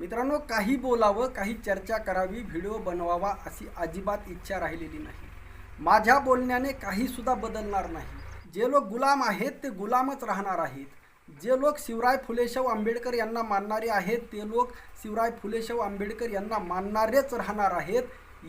मित्रांनो काही बोलावं काही चर्चा करावी व्हिडिओ बनवावा अशी अजिबात इच्छा राहिलेली नाही. माझ्या बोलण्याने काहीसुद्धा बदलणार नाही. जे लोक गुलाम आहेत ते गुलामच राहणार आहेत. जे लोक शिवराय फुलेशाव आंबेडकर यांना मानणारे आहेत ते लोक शिवराय फुलेशाव आंबेडकर यांना मानणारेच राहणार आहेत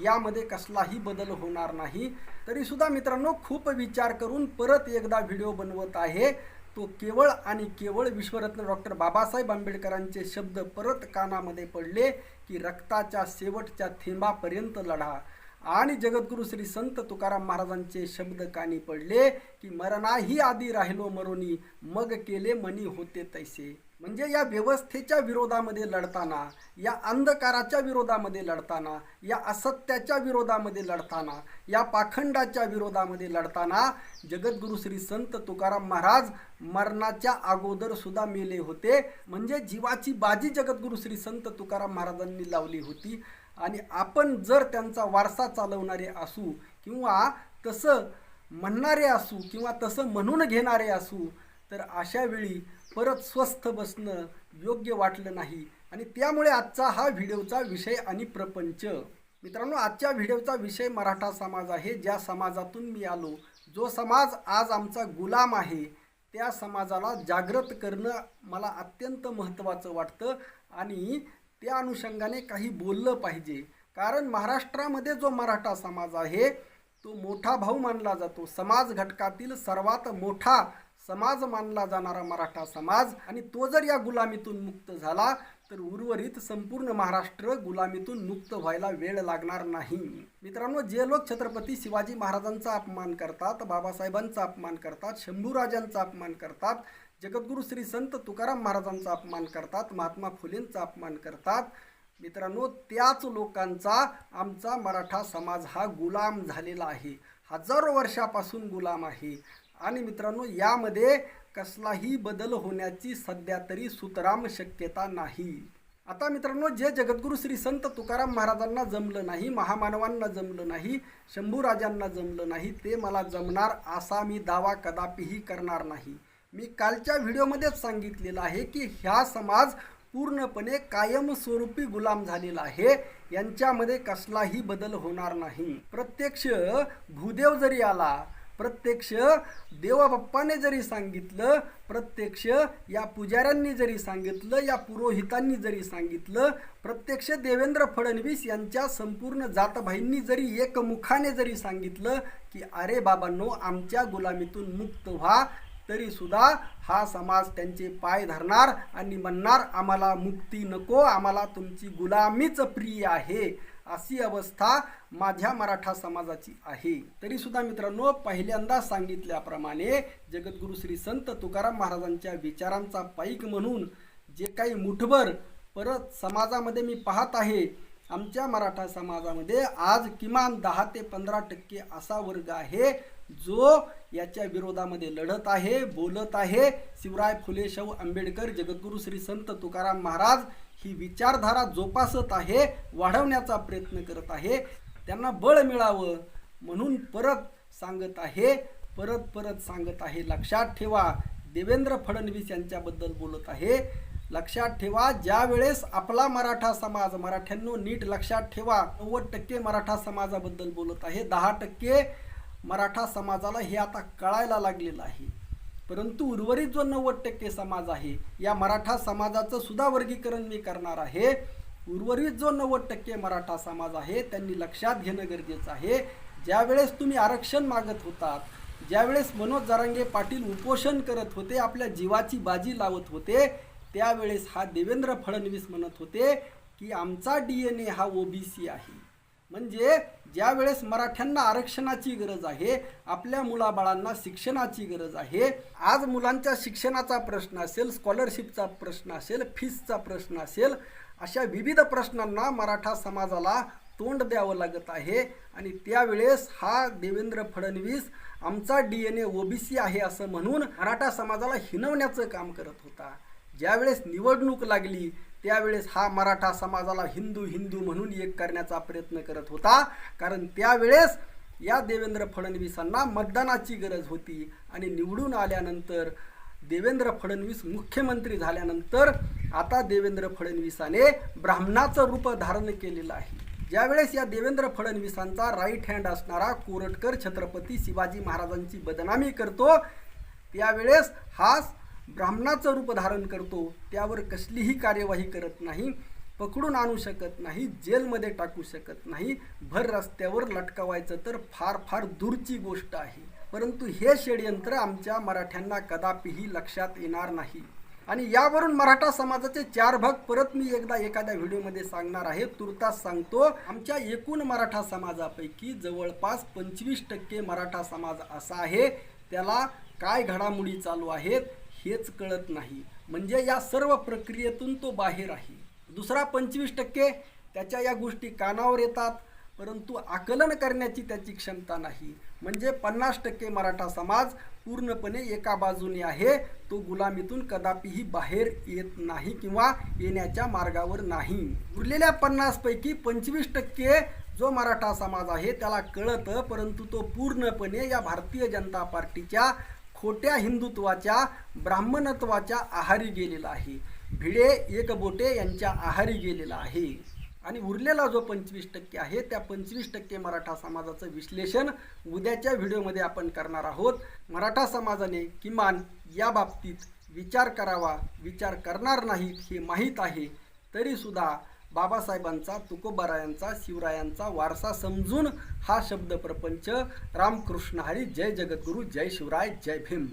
यामध्ये कसलाही बदल होणार नाही. तरीसुद्धा मित्रांनो खूप विचार करून परत एकदा व्हिडिओ बनवत आहे. तो केवळ आणि केवळ विश्वरत्न डॉक्टर बाबासाहेब आंबेडकरांचे शब्द परत कानामध्ये पडले की रक्ताच्या शेवटच्या थेंबापर्यंत लढा. आणि जगद्गुरु श्री संत तुकाराम महाराजांचे शब्द कानी पडले की मरणाही आधी राहिलो मरोनी मग केले मनी होते तैसे. म्हणजे या व्यवस्थेच्या विरोधामध्ये लढताना या अंधकाराच्या विरोधामध्ये लढताना या असत्याच्या विरोधामध्ये लढताना या पाखंडाच्या विरोधामध्ये लढताना जगद्गुरु श्री संत तुकाराम महाराज मरणाच्या अगोदर सुद्धा मेले होते. म्हणजे जीवाची बाजी जगद्गुरु श्री संत तुकाराम महाराजांनी लावली होती. आणि आपण जर त्यांचा वारसा चालवणारे असू किंवा तसं म्हणणारे असू किंवा तसं म्हणून घेणारे असू तर अशा वेळी परत स्वस्थ बसणं योग्य वाटलं नाही. आणि त्यामुळे आजचा हा व्हिडिओचा विषय आणि प्रपंच. मित्रांनो आजच्या व्हिडिओचा विषय मराठा समाज आहे. ज्या समाजातून मी आलो जो समाज आज आमचा गुलाम आहे त्या समाजाला जागृत करणं मला अत्यंत महत्त्वाचं वाटतं आणि त्या अनुषंगाने काही बोललं पाहिजे. कारण महाराष्ट्रामध्ये जो मराठा समाज आहे तो मोठा भाऊ मानला जातो. समाज घटकातील सर्वात मोठा समाज मानला जाणारा मराठा समाज. आणि तो जर या गुलामीतून मुक्त झाला तर उर्वरित संपूर्ण महाराष्ट्र गुलामीतून मुक्त व्हायला वेळ लागणार नाही. मित्रांनो जे लोक छत्रपती शिवाजी महाराजांचा अपमान करतात बाबासाहेबांचा अपमान करतात शंभूराजांचा अपमान करतात जगद्गुरु श्री संत तुकाराम महाराजांचा अपमान करतात महात्मा फुलेंचा अपमान करतात मित्रांनो त्याच लोकांचा आमचा मराठा समाज हा गुलाम झालेला आहे. हजारो वर्षापासून गुलाम आहे. आणि मित्रांनो यामध्ये कसलाही बदल होण्याची सध्या तरी सुतराम शक्यता नाही. आता मित्रांनो जे जगद्गुरु श्री संत तुकाराम महाराजांना जमलं नाही महामानवांना जमलं नाही शंभूराजांना जमलं नाही ते मला जमणार असा मी दावा कदापिही करणार नाही. मी कालच्या व्हिडिओमध्येच सांगितलेलं आहे की ह्या समाज पूर्णपणे कायमस्वरूपी गुलाम झालेला आहे. यांच्यामध्ये कसलाही बदल होणार नाही. प्रत्यक्ष भूदेव जरी आला प्रत्यक्ष देवबाप्पाने जरी सांगितलं प्रत्यक्ष या पुजाऱ्यांनी जरी सांगितलं या पुरोहितांनी जरी सांगितलं प्रत्यक्ष देवेंद्र फडणवीस यांच्या संपूर्ण जातभाईंनी जरी एकमुखाने जरी सांगितलं की अरे बाबांनो आमच्या गुलामीतून मुक्त व्हा तरी सुद्धा हा समाज त्यांचे पाय धरणार आणि म्हणणार आम्हाला मुक्ती नको आम्हाला तुमची गुलामीच प्रिय आहे. अशी अवस्था माझ्या मराठा समाजाची आहे. तरीसुद्धा मित्रांनो पहिल्यांदा सांगितल्याप्रमाणे जगद्गुरु श्री संत तुकाराम महाराजांच्या विचारांचा पाईक म्हणून जे काही मुठभर परत समाजामध्ये मी पाहत आहे आमच्या मराठा समाजामध्ये आज किमान दहा ते पंधरा टक्के असा वर्ग आहे जो याच्या विरोधामध्ये लढत आहे बोलत आहे. शिवराय फुले शाहू आंबेडकर जगद्गुरु श्री संत तुकाराम महाराज ही विचारधारा जोपासत आहे वाढवण्याचा प्रयत्न करत आहे. त्यांना बळ मिळावं म्हणून परत सांगत आहे परत परत सांगत आहे. लक्षात ठेवा देवेंद्र फडणवीस यांच्याबद्दल बोलत आहे. लक्षात ठेवा ज्या वेळेस आपला मराठा समाज मराठ्यांनो नीट लक्षात ठेवा. नव्वद टक्के मराठा समाजाबद्दल बोलत आहे. दहा टक्के मराठा समाजाला हे आता कळायला लागलेलं आहे. परंतु उर्वरित जो नव्वद टक्के समाज आहे या मराठा समाजाचं सुद्धा वर्गीकरण मी करणार आहे. उर्वरित जो नव्वद टक्के मराठा समाज आहे त्यांनी लक्षात घेणं गरजेचं आहे. ज्यावेळेस तुम्ही आरक्षण मागत होतात ज्यावेळेस मनोज जरांगे पाटील उपोषण करत होते आपल्या जीवाची बाजी लावत होते त्यावेळेस हा देवेंद्र फडणवीस म्हणत होते की आमचा डी एन ए हा ओबीसी आहे. म्हणजे ज्या वेळेस मराठ्यांना आरक्षणाची गरज आहे आपल्या मुलाबाळांना शिक्षणाची गरज आहे आज मुलांच्या शिक्षणाचा प्रश्न असेल स्कॉलरशिपचा प्रश्न असेल फीसचा प्रश्न असेल अशा विविध प्रश्नांना मराठा समाजाला तोंड द्यावं लागत आहे. आणि त्यावेळेस हा देवेंद्र फडणवीस आमचा डी एन ए ओबीसी आहे असं म्हणून मराठा समाजाला हिनवण्याचं काम करत होता. ज्यावेळेस निवडणूक लागली त्यावेळेस हा मराठा समाजाला हिंदू हिंदू म्हणून एक करण्याचा प्रयत्न करत होता. कारण त्यावेळेस या देवेंद्र फडणवीसांना मतदानाची गरज होती आणि निवडून आल्यानंतर देवेंद्र फडणवीस मुख्यमंत्री झाल्यानंतर आता देवेंद्र फडणवीसाने ब्राह्मणाचं रूप धारण केलेलं आहे. ज्यावेळेस या देवेंद्र फडणवीसांचा राईट हँड असणारा कोरटकर छत्रपती शिवाजी महाराजांची बदनामी करतो त्यावेळेस हा ब्राह्मणाचं रूप धारण करतो त्यावर कसलीही कार्यवाही करत नाही पकडून आणू शकत नाही जेलमध्ये टाकू शकत नाही भर रस्त्यावर लटकवायचं तर फार फार दूरची गोष्ट आहे. परंतु हे षडयंत्र आमच्या मराठ्यांना कदापिही लक्षात येणार नाही. आणि यावरून मराठा समाजाचे चार भाग परत मी एकदा एखाद्या व्हिडिओमध्ये सांगणार आहे. तुर्तास सांगतो आमच्या एकूण मराठा समाजापैकी जवळपास पंचवीस टक्के मराठा समाज असा आहे त्याला काय घडामोडी चालू आहेत हेच कळत नाही. म्हणजे या सर्व प्रक्रियेतून तो बाहेर आहे. दुसरा पंचवीस टक्के त्याच्या या गोष्टी कानावर येतात परंतु आकलन करण्याची त्याची क्षमता नाही. म्हणजे पन्नास टक्के मराठा समाज पूर्णपणे एका बाजूने आहे. तो गुलामीतून कदापिही बाहेर येत नाही किंवा येण्याच्या मार्गावर नाही. उरलेल्या पन्नासपैकी पंचवीस टक्के जो मराठा समाज आहे त्याला कळतं परंतु तो पूर्णपणे या भारतीय जनता पार्टीच्या खोट्या हिंदुत्वाच्या ब्राह्मणत्वाच्या आहारी गेलेला आहे. भिडे एकबोटे यांच्या आहारी गेलेला आहे. आणि उरलेला जो पंचवीस टक्के आहे त्या पंचवीस टक्के मराठा समाजाचं विश्लेषण उद्याच्या व्हिडिओमध्ये आपण करणार आहोत. मराठा समाजाने किमान या बाबतीत विचार करावा विचार करणार नाहीत हे माहीत आहे. तरीसुद्धा बाबासाहेबांचा तुकोबारायांचा शिवरायांचा वारसा समजून हा शब्द प्रपंच रामकृष्ण हरी जय जगद्गुरू जय शिवराय जय भीम.